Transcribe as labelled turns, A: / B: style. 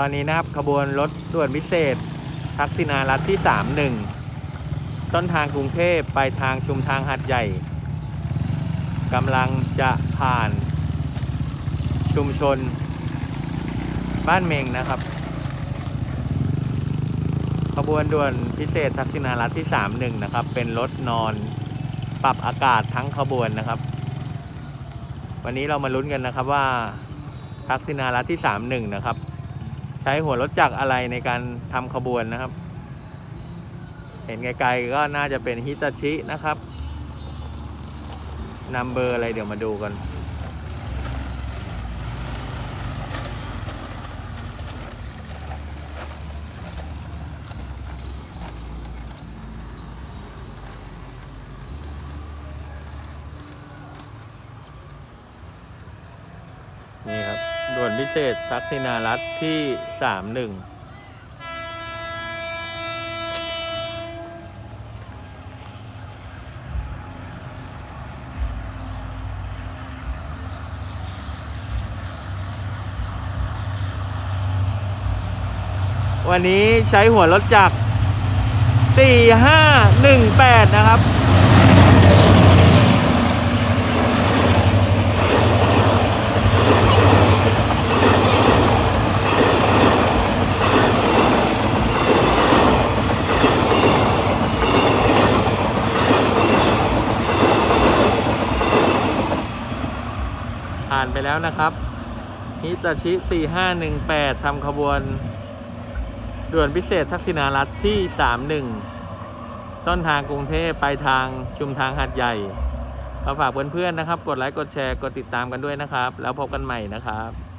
A: ตอนนี้นะครับขบวนรถด่วนพิเศษ ทักษิณารัฐที่ 31 ต้นทางกรุงเทพไปทางชุมทางหัดใหญ่กำลังจะผ่าน ชุมชน บ้านเมงนะครับ ขบวนด่วนพิเศษทักษิณารัฐที่ 31 นะครับ เป็นรถนอนปรับอากาศทั้งขบวนนะครับ วันนี้เรามาลุ้นกันนะครับว่าทักษิณารัฐที่ 31 นะครับ ช้หัวรถจักรอะไรในการทำขบวนนะครับ เห็นไกลๆก็น่าจะเป็นฮิตาชินะครับนัมเบอร์อะไรเดี๋ยวมาดูกันครับ ด่วนพิเศษทักษิณารัฐที่สามหนึ่งวันนี้ใช้หัวรถจักร 4518 นะครับ ผ่านไปแล้วนะครับฮิตาชิ 4518ทำขบวน ด่วนพิเศษทักษิณารัฐที่ 31 ต้นทางกรุงเทพไปทางชุมทางหัดใหญ่ขอฝากเพื่อนๆนะครับ กดไลค์ กดแชร์ กดติดตามกันด้วยนะครับ แล้วพบกันใหม่นะครับ